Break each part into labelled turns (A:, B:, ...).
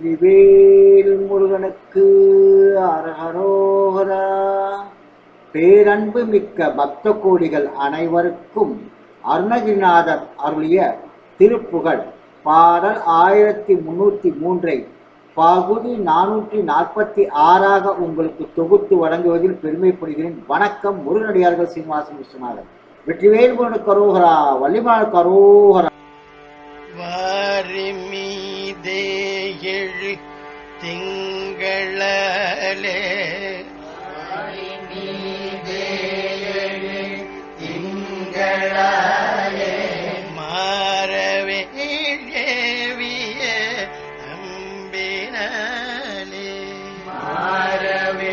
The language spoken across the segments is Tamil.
A: வெற்றிவேல் முருகனுக்கு அரகரோகரா பேரன்பு மிக்க பக்த கோடிகள் அனைவருக்கும் அருணகிரிநாதர் அருளிய திருப்புகழ். பாடல் ஆயிரத்தி முன்னூற்றி மூன்றை பகுதி நானூற்றி நாற்பத்தி ஆறாக உங்களுக்கு தொகுத்து வழங்குவதில் பெருமைப்படுகிறேன். வணக்கம் முருகனடியார்கள் சீனிவாசன் விஸ்வநாதன் வெற்றிவேல் முருகனுக்கு அரோகரா வள்ளிமான கரோகரா
B: வாரி மீதே எழு திங்களே மாறவே ஏவிய அம்பினாலே. பாரல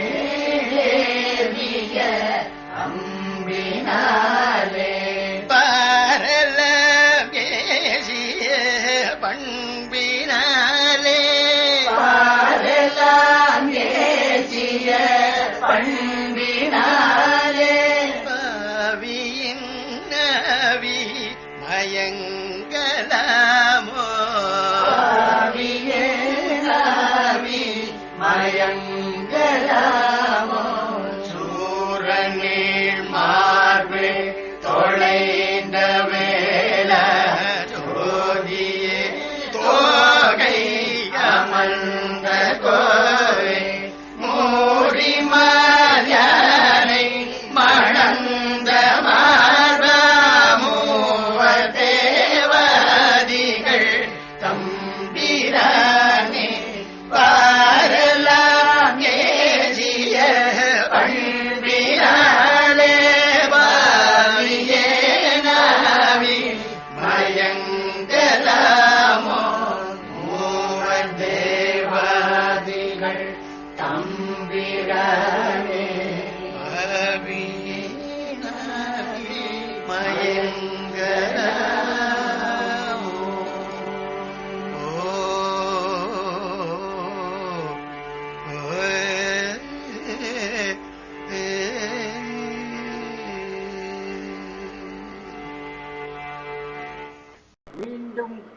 A: 应。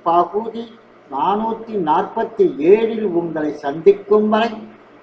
A: பகுதி நானூத்தி நாற்பத்தி ஏழில் உங்களை சந்திக்கும் வரை